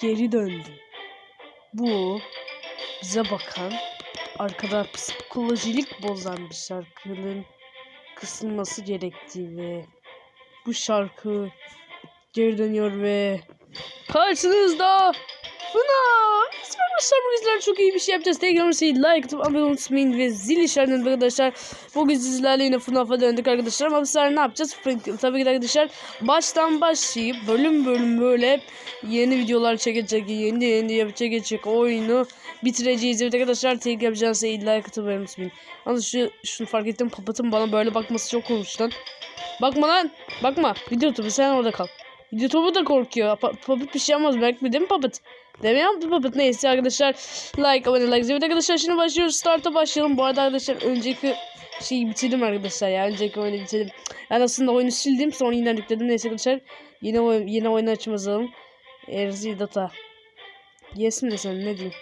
geri döndü. Bu bize bakan arkada psikolojilik bozan bir şarkının kısılması gerektiği ve bu şarkı geri dönüyor ve karşınızda Funa! Arkadaşlar bu yüzden çok iyi bir şey yapacağız. Tekrar şey like atıp abone unutmayın ve zil işaretini arkadaşlar. Bugün sizlerle yine FNAF'a döndük arkadaşlar ama sefer ne yapacağız? Tabii ki arkadaşlar baştan başlayıp bölüm bölüm böyle yeni videolar çekecek, yeni yeni yapacak geçecek oyunu bitireceğiz. Evet arkadaşlar tek yapacağınız şey like atıp abone unutmayın. Ama şu, şunu fark ettim papatın bana böyle bakması çok olmuş lan. Bakma lan. Bakma. Video topu sen orada kal. Video topu da korkuyor. Pa Papıt bir şey yapmaz. Belki değil mi Papıt? Demiyor mu Papıt? Neyse arkadaşlar. Like, abone, like. Evet arkadaşlar şimdi başlıyoruz. Start'a başlayalım. Bu arada arkadaşlar önceki şeyi bitirdim arkadaşlar ya. Önceki oyunu bitirdim. Ben aslında oyunu sildim. Sonra yeniden yükledim. Neyse arkadaşlar. Yine, oy yine oyunu açmazalım. Erzi data. Yes mi desem ne diyeyim.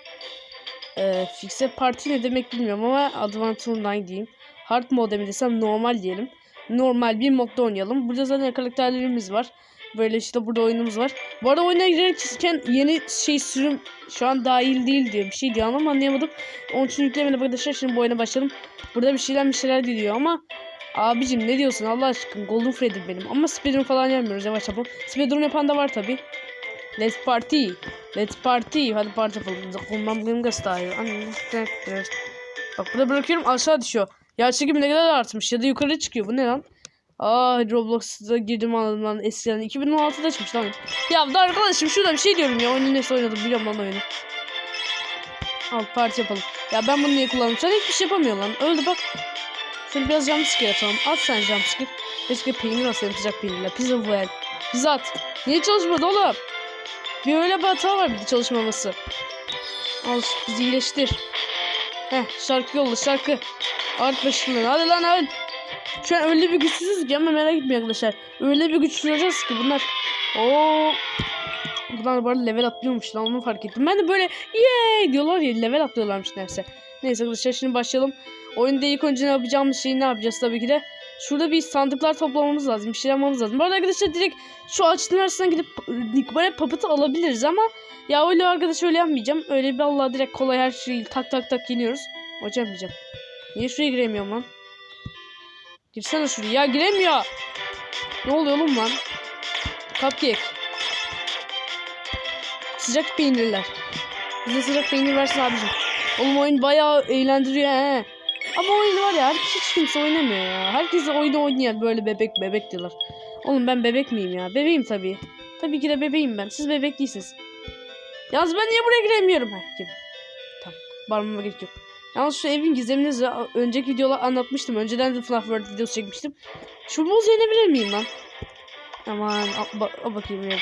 Ee, fixe parti ne demek bilmiyorum ama Adventure 9 diyeyim. Hard mode mi desem normal diyelim. Normal bir modda oynayalım. Burada zaten karakterlerimiz var. Böyle işte burada oyunumuz var. Bu arada oyuna girerken yeni şey sürüm şu an dahil değil diyor. Bir şey diyor ama anlayamadım. Onun için yüklemedim arkadaşlar. Şimdi bu oyuna başlayalım. Burada bir şeyler bir şeyler diyor ama Abicim ne diyorsun Allah aşkına Golden Freddy benim ama speedrun falan yapmıyoruz yavaş yapalım. Speedrun yapan da var tabi. Let's party. Let's party. Hadi parti yapalım. Zakulmam gınga style. Bak burada bırakıyorum aşağı düşüyor. Yer çekimi ne kadar artmış ya da yukarı çıkıyor. Bu ne lan? Aa Roblox'a girdim anladım lan eskiden 2016'da çıkmış lan. Ya da arkadaşım şurada bir şey diyorum ya oyunu nasıl oynadım biliyorum lan oyunu. Al parti yapalım. Ya ben bunu niye kullandım? Sen hiçbir şey yapamıyor lan. Öldü bak. Şöyle biraz jumpscare atalım. At sen jumpscare. Keşke peynir alsaydım sıcak peynirle. Pizza bu el. Pizza at. Niye çalışmadı oğlum? Bir öyle bir hata var bir de çalışmaması. Al bizi iyileştir. Heh şarkı yolla şarkı. Art başından. Hadi lan öl. Şu an öyle bir güçsüzüz ki ama merak etmeyin arkadaşlar. Öyle bir güçlüyeceğiz ki bunlar. Oo. Bunlar bu arada level atlıyormuş lan onu fark ettim. Ben de böyle yeee diyorlar ya level atlıyorlarmış neyse. Neyse arkadaşlar şimdi başlayalım. Oyunda ilk önce ne yapacağımız şeyi ne yapacağız tabii ki de. Şurada bir sandıklar toplamamız lazım. Bir şey yapmamız lazım. Bu arada arkadaşlar direkt şu ağaçların arasına gidip böyle papıtı alabiliriz ama ya öyle arkadaş öyle yapmayacağım. Öyle bir Allah direkt kolay her şeyi tak tak tak yeniyoruz. Hocam diyeceğim. Niye şuraya giremiyorum lan? Girsene şuraya. Ya giremiyor. Ne oluyor oğlum lan? Cupcake. Sıcak peynirler. Bize sıcak peynir versin abicim. Oğlum oyun bayağı eğlendiriyor he. Ama oyun var ya hiç kimse oynamıyor ya. Herkes oyunu oynayan böyle bebek bebek diyorlar. Oğlum ben bebek miyim ya? Bebeğim tabii. Tabii ki de bebeğim ben. Siz bebek değilsiniz. Yalnız ben niye buraya giremiyorum? Heh girdim. Tamam. Bağırmama gerek yok. Yalnız şu evin gizemini önceki videoda anlatmıştım. Önceden de FNAF World videosu çekmiştim. Şu boz yenebilir miyim lan? Aman al, ba bakayım ya.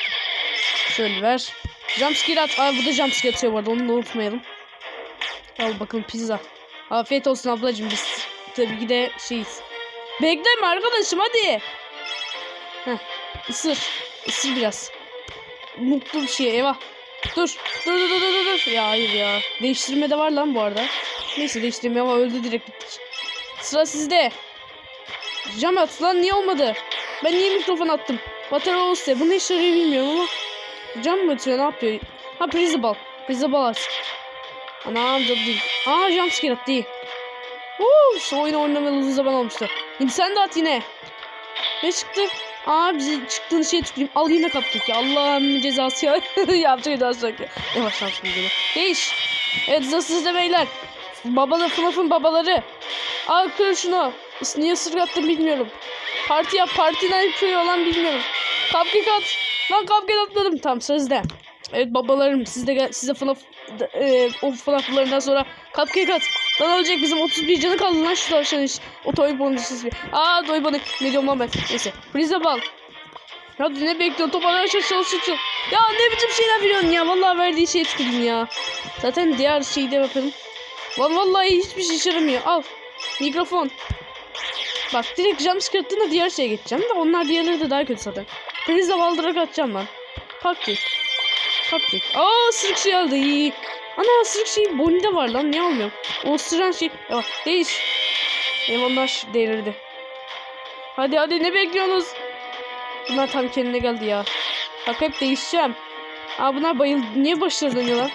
Şöyle ver. Jumpscare at. Aa bu da jumpscare atıyor bu arada onu da unutmayalım. Al bakalım pizza. Afiyet olsun ablacığım biz tabii ki de şeyiz. Bekleme arkadaşım hadi. Heh ısır. Isır biraz. Mutlu bir şey eyvah. Dur. Dur dur dur dur dur. Ya hayır ya. Değiştirme de var lan bu arada. Neyse değiştirme ama öldü direkt. Sıra sizde. Cam at lan niye olmadı? Ben niye mikrofon attım? Batarya olsa bu ne işe bilmiyorum ama. Cam mı atıyor ne yapıyor? Ha prizbal. Prizbal at. Anam da değil. Aa jumpscare attı iyi. Uuu şu oyunu oynamalı uzun zaman olmuştu. Şimdi sen de at yine. Ne çıktı? Aa bize çıktığın şeye tüküreyim. Al yine kaptık ya. Allah'ın cezası ya. Yapacak daha sonra. Yavaş yavaş bunu. Değiş. Evet sizde beyler. Babalı FNAF'ın babaları. Al kır şunu. Niye ısırgattım bilmiyorum. Parti yap. Partiden kırıyor olan bilmiyorum. Cupcake at. Lan cupcake atladım. Tamam sözde. Evet babalarım siz de gel, size FNAF e, o FNAF'larından sonra cupcake at. Lan ölecek bizim 31 canı kaldı lan şu tavşan iş. O toy bonus bir. Aa toy bonus. Ne diyorum lan ben. Neyse. Prize bal. Ya ne bekliyorsun? Top arkadaşlar çalış çalış. Ya ne biçim şeyler veriyorsun ya. Vallahi verdiği şeye tükürdüm ya. Zaten diğer şeyi de yapalım. Lan vallahi hiçbir şey işe yaramıyor. Al. Mikrofon. Bak direkt jumpscare attığında diğer şeye geçeceğim de onlar diğerleri de daha kötü zaten. Prize baldırarak atacağım ben. Cupcake. Cupcake. Aa ısırık şey aldı. İyi. Ana ısırık şey Bonnie'de var lan. Ne almıyorum? O ısıran şey. Ya bak değiş. Onlar delirdi. Hadi hadi ne bekliyorsunuz? Bunlar tam kendine geldi ya. Bak hep değişeceğim. Aa bunlar bayıldı. Niye başlarlanıyorlar?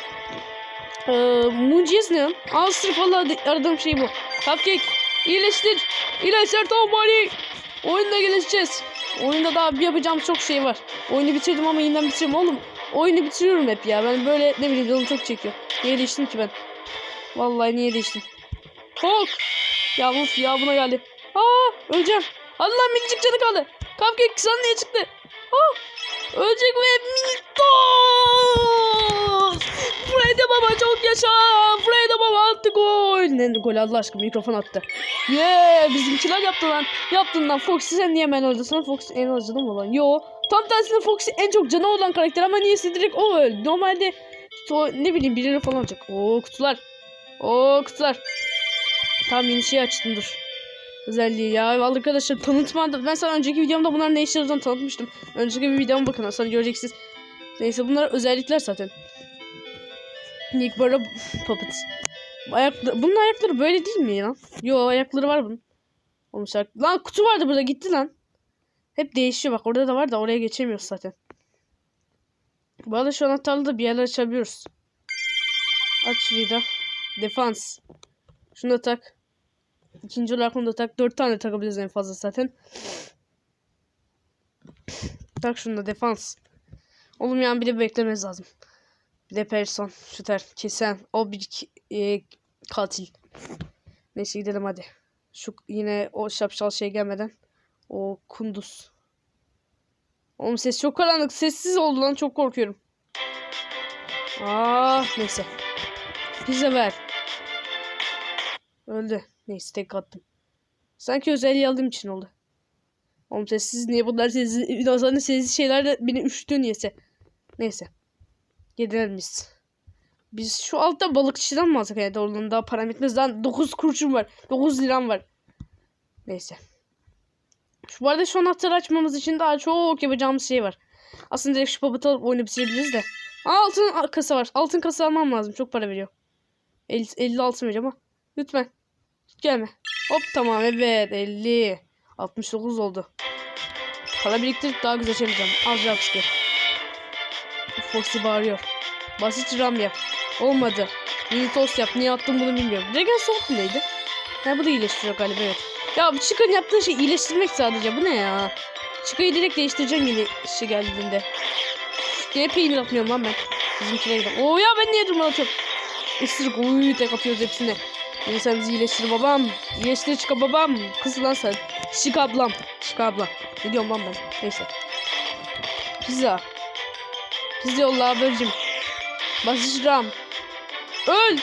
Ee, muciz ne? Aa sırf aradığım şey bu. Cupcake. İyileştir. İyileştir Tom Bari. Oyunda gelişeceğiz. Oyunda daha bir yapacağım çok şey var. Oyunu bitirdim ama yeniden bitiriyorum oğlum. Oyunu bitiriyorum hep ya. Ben böyle ne bileyim canım çok çekiyor. Niye değiştim ki ben? Vallahi niye değiştim? Hulk. Ya uf ya buna geldi. Aa öleceğim. Hadi lan minicik canı kaldı. Cupcake sen niye çıktı? Aa ölecek ve minicik Freddy baba çok yaşa. Freddy baba attı gol. Ne gol Allah aşkına mikrofon attı. Yeah bizimkiler yaptı lan. Yaptın lan Foxy sen niye hemen öldün? Sana Foxy en az canı? Yo. Tam tersine Foxy en çok canı olan karakter ama niyeyse direkt o öldü. Normalde so, ne bileyim birileri falan olacak. Oo kutular. Oo kutular. Tamam yeni şey açtım dur. Özelliği ya arkadaşlar tanıtmada ben sana önceki videomda bunların ne işe yaradığını tanıtmıştım. Önceki bir videoma bakın sonra göreceksiniz. Neyse bunlar özellikler zaten. Nick Barra Puppet. Ayak, bunun ayakları böyle değil mi ya? Yo ayakları var bunun. Olmuş Lan kutu vardı burada gitti lan. Hep değişiyor bak orada da var da oraya geçemiyoruz zaten. Bu arada şu anahtarla da bir yerler açabiliyoruz. Aç şurayı da. Defans. Şunu da tak. İkinci olarak onu da tak. Dört tane takabiliriz en fazla zaten. Tak şunu da defans. Oğlum yani bir de beklememiz lazım. Bir de person. Şüter. Kesen. O bir e, katil. Neyse gidelim hadi. Şu yine o şapşal şey gelmeden. O kunduz. Oğlum ses çok karanlık. Sessiz oldu lan. Çok korkuyorum. Ah neyse. Pizza ver. Öldü. Neyse tek attım. Sanki özelliği aldığım için oldu. Oğlum sessiz niye bunlar sessiz? Biraz hani sessiz şeyler de beni üşütüyor niyeyse. Neyse. Gidelim biz. Biz şu altta balıkçıdan mı alsak yani oradan daha param etmez. Daha 9 kurşun var. 9 liram var. Neyse. Şu bu arada şu anahtarı açmamız için daha çok yapacağımız şey var. Aslında direkt şu papatı alıp oyunu bitirebiliriz de. Altın kasa var. Altın kasa almam lazım. Çok para veriyor. 50, 50 altın vereceğim ama. Lütfen. Gelme. Hop tamam evet 50. 69 oldu. Para biriktirip daha güzel çevireceğim. Al jumpscare. Foxy bağırıyor. Basit ram yap. Olmadı. Mini tost yap. Niye attım bunu bilmiyorum. Dragon Salt neydi? Ha bu da iyileştiriyor galiba evet. Ya bu Chica'nın yaptığı şey iyileştirmek sadece. Bu ne ya? Chica'yı direkt değiştireceğim yeni şey geldiğinde. Niye peynir atmıyorum lan ben? Bizimkine gidelim. Oo ya ben niye durmadan atıyorum? Isırık uy tek atıyoruz hepsine. İyi sen bizi iyileştir babam. İyileştir Chica babam. Kız lan sen. Chica ablam. Chica ablam. Ne diyorum lan ben? Neyse. Pizza. Pizza yolla ablacım. Basışram. Öl.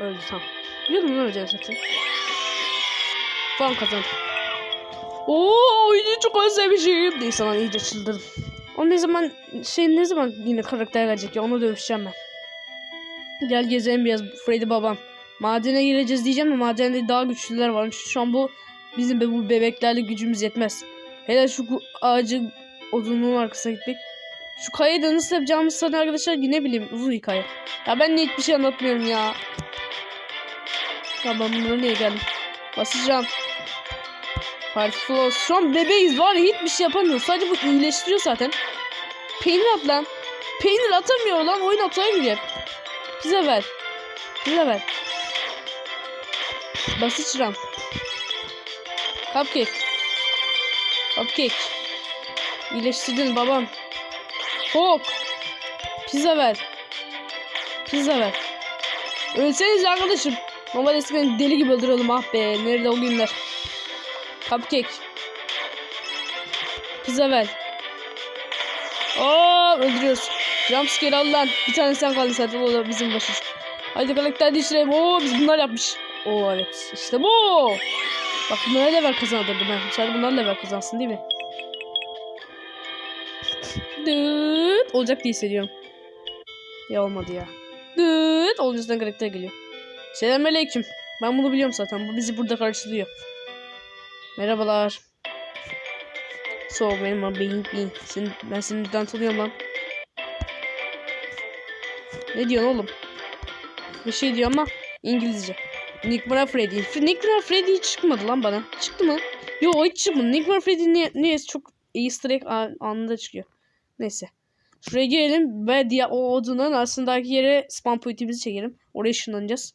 Öldü tamam. Biliyordum lan öleceğini zaten. Puan kazan. Oo oyunu çok özlemişim. Neyse lan iyice çıldırdım. O ne zaman şey ne zaman yine karakter gelecek ya onu dövüşeceğim ben. Gel gezelim biraz Freddy babam. Madene gireceğiz diyeceğim ama madende daha güçlüler var. Şu an bu bizim be bu bebeklerle gücümüz yetmez. Hele şu ağacın odunluğun arkasına gitmek. Şu kayayı da nasıl yapacağımızı sana arkadaşlar ne bileyim uzun hikaye. Ya ben de hiçbir şey anlatmıyorum ya. Ya ben bunlara niye geldim? Basacağım. Party Floss. Şu an bebeğiz var ya hiçbir şey yapamıyoruz. Sadece bu iyileştiriyor zaten. Peynir at lan. Peynir atamıyor lan. Oyun hataya giriyor. Pizza ver. Pizza ver. Basit ram. Cupcake. Cupcake. İyileştirdin babam. Hok. Pizza ver. Pizza ver. Ölseniz arkadaşım. Normal eskiden deli gibi öldürelim ah be. Nerede o günler. Cupcake. Pizza ver. Oo öldürüyoruz. Jumpscare al lan. Bir tane sen kaldın zaten o da bizim başımız. Hadi karakter değiştirelim. Oo biz bunlar yapmış. Oo evet işte bu. Bak bunlara level kazandırdım ben. Sadece bunlar level kazansın değil mi? Dıt. Olacak diye hissediyorum. Ya olmadı ya. Dıt. Olunca karakter geliyor. Selamünaleyküm. Ben bunu biliyorum zaten. Bu bizi burada karşılıyor. Merhabalar. So benim Bing Bing. Sen, ben seni neden tanıyorum lan? Ne diyorsun oğlum? Bir şey diyor ama İngilizce. Nick Mara Freddy. Nick Mara Freddy hiç çıkmadı lan bana. Çıktı mı? Yo hiç çıkmadı. Nick Mara Freddy niye, niye çok easter egg an- anında çıkıyor. Neyse. Şuraya girelim ve diğer o odunun arasındaki yere spam pointimizi çekelim. Oraya ışınlanacağız.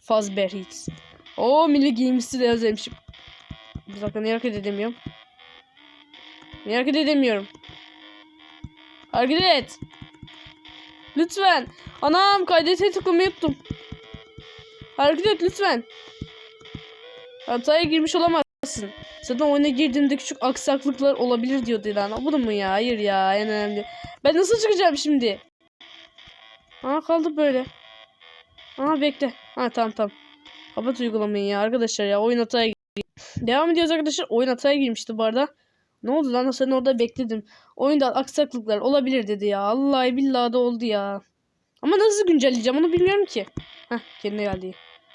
Fazbear Hits. Oo milli giyimisi de özlemişim. Bir dakika niye hareket edemiyorum? Niye hareket edemiyorum? Hareket et. Lütfen. Anam kaydete tıklamayı unuttum. Hareket et lütfen. Hataya girmiş olamazsın. Zaten oyuna girdiğimde küçük aksaklıklar olabilir diyordu lan. Bu da mı ya? Hayır ya. En önemli. Ben nasıl çıkacağım şimdi? Aa kaldı böyle. Aa bekle. Ha tamam tamam. Kapat uygulamayı ya arkadaşlar ya. Oyun hataya. Devam ediyoruz arkadaşlar. Oyun hataya girmişti bu arada. Ne oldu lan? Sen orada bekledim. Oyunda aksaklıklar olabilir dedi ya. Vallahi billahi de oldu ya. Ama nasıl güncelleyeceğim onu bilmiyorum ki. Heh kendine geldi.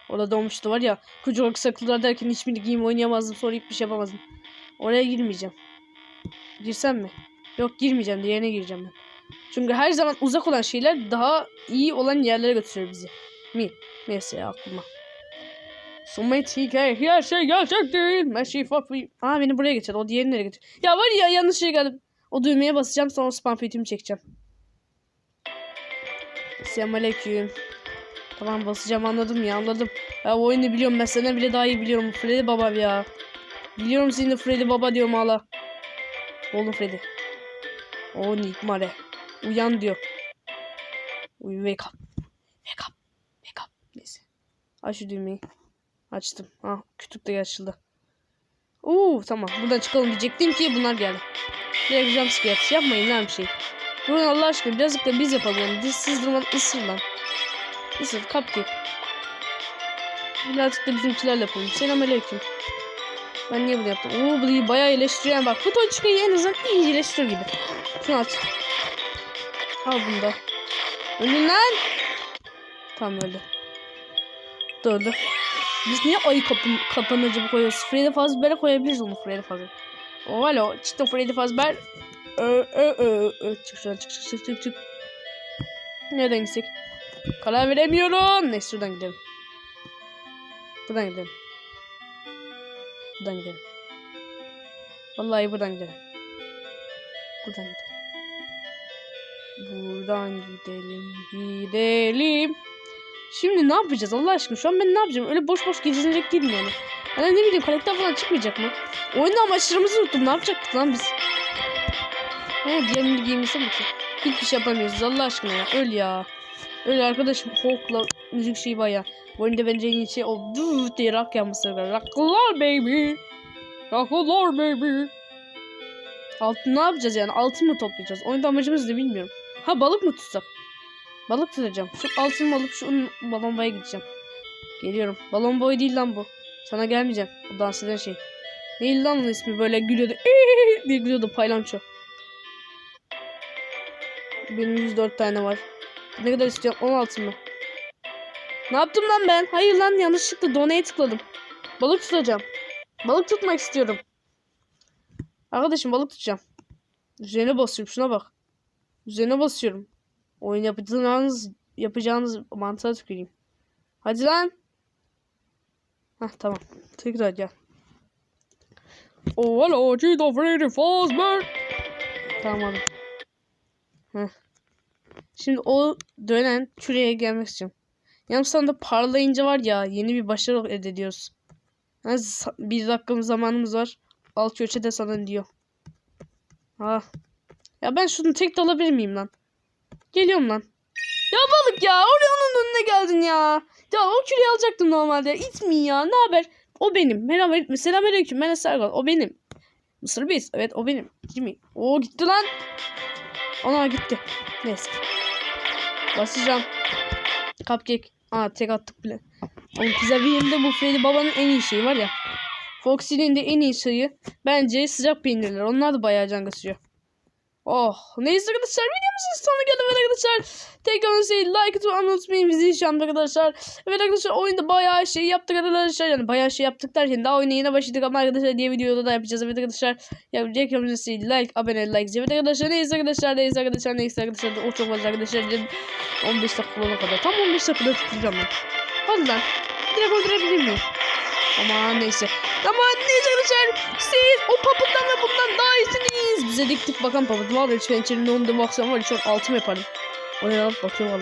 Orada doğmuştu var ya. Kucak aksaklıklar derken hiçbir game oynayamazdım. Sonra hiçbir şey yapamazdım. Oraya girmeyeceğim. Girsem mi? Yok girmeyeceğim. Diğerine gireceğim ben. Çünkü her zaman uzak olan şeyler daha iyi olan yerlere götürüyor bizi. Mi? Neyse aklıma. Somatik her şey gerçek değil. Meşi fafi. Aa beni buraya getir. O diğeri nereye getir? Ya var ya yanlış şey geldim. O düğmeye basacağım sonra spam fetimi çekeceğim. Selamünaleyküm. Tamam basacağım anladım ya anladım. Ya oyunu biliyorum ben senden bile daha iyi biliyorum. Freddy baba ya. Biliyorum seni de Freddy baba diyorum hala. Oğlum Freddy. O Nikmare. Uyan diyor. Uyu wake up. Wake up. Wake up. Neyse. Aç şu düğmeyi. Açtım. Ha kütük de açıldı. Oo tamam. Buradan çıkalım diyecektim ki bunlar geldi. Direkt jumpscare. Yapmayın lan bir şey. Durun Allah aşkına birazcık da biz yapalım. Yani dişsiz durmadan ısır lan. Isır cupcake. Birazcık da bizimkilerle yapalım. Selamünaleyküm. Ben niye bunu yaptım? Oo bu iyi bayağı iyileştiriyor. Bak bu toçkayı en azından iyi iyileştiriyor gibi. Şunu aç. Al bunu da. Ölün lan. Tamam. Da öldü. Biz niye ayı kapı, kapanıcı koyuyoruz? Freddy Fazbear'e koyabiliriz onu Freddy Fazbear. O alo çıktı Freddy Fazbear. Ö ö ö ö. Çık şuradan çık çık çık çık. Nereden gitsek? Karar veremiyorum. Neyse şuradan gidelim. Buradan gidelim. Buradan gidelim. Vallahi buradan gidelim. Buradan gidelim. Buradan gidelim. Gidelim. Şimdi ne yapacağız Allah aşkına? Şu an ben ne yapacağım? Öyle boş boş gezinecek değilim yani. Hani ne bileyim karakter falan çıkmayacak mı? Oyunda amaçlarımızı unuttum. Ne yapacaktık lan biz? He diğer mi ki? Hiçbir şey yapamıyoruz Allah aşkına ya. Öl ya. Öyle arkadaşım Hulk'la müzik şeyi baya. Bu oyunda bence en iyi şey o duuu diye rock yanması. Rock'lar baby. Rock'lar baby. Altın ne yapacağız yani? Altın mı toplayacağız? Oyunda amacımız ne bilmiyorum. Ha balık mı tutsak? Balık tutacağım. Şu altın alıp şu balon boya gideceğim. Geliyorum. Balon boy değil lan bu. Sana gelmeyeceğim. O dans eden şey. Değil lan onun ismi böyle gülüyordu. Diye gülüyordu paylanço. Benim 104 tane var. Ne kadar istiyorsun? 16 mı? Ne yaptım lan ben? Hayır lan yanlışlıkla donate tıkladım. Balık tutacağım. Balık tutmak istiyorum. Arkadaşım balık tutacağım. Üzerine basıyorum şuna bak. Üzerine basıyorum. Oyun yapacağınız yapacağınız mantığa tüküreyim. Hadi lan. Hah tamam. Tekrar gel. Oh hello, Cheeto Freddy Fazbear. Tamam. Heh. Şimdi o dönen şuraya gelmek istiyorum. Yalnız da parlayınca var ya yeni bir başarı elde ediyoruz. Yani bir dakikamız zamanımız var. Al köşede sana diyor. Ah. Ya ben şunu tek de alabilir miyim lan? Geliyorum lan. Ya balık ya oraya onun önüne geldin ya. Ya o küreği alacaktım normalde. İtmeyin ya ne haber? O benim. Merhaba. Selamünaleyküm. Ben Serkan. O benim. Mısır biz. Evet o benim. Jimmy. O gitti lan. Ona gitti. Neyse. Basacağım. Cupcake. Aa tek attık bile. Oğlum pizza birinde bu Freddy babanın en iyi şeyi var ya. Foxy'nin de en iyi şeyi bence sıcak peynirler. Onlar da bayağı can kasıyor. Oh neyse arkadaşlar videomuzun sonuna geldik evet arkadaşlar. Tekrar şey like atmayı unutmayın bizi anda arkadaşlar. Evet arkadaşlar oyunda bayağı şey yaptık arkadaşlar. Yani bayağı şey yaptık derken daha oyuna yine başladık ama arkadaşlar diye videoda da yapacağız. Evet arkadaşlar yapacak yapacağız like abone like. Evet arkadaşlar neyse arkadaşlar neyse arkadaşlar neyse arkadaşlar o çok fazla arkadaşlar. 15 dakika olana kadar. Tam 15 dakikada tutacağım ben. Hadi lan. Direkt öldürebilir miyim? Ama neyse. Ama neyse arkadaşlar. siz o papıttan ve bundan daha iyisiniz. Bize diktik bakan papıtım var lütfen içerinde onu baksam var an altım yaparım. O ne lan bakıyorum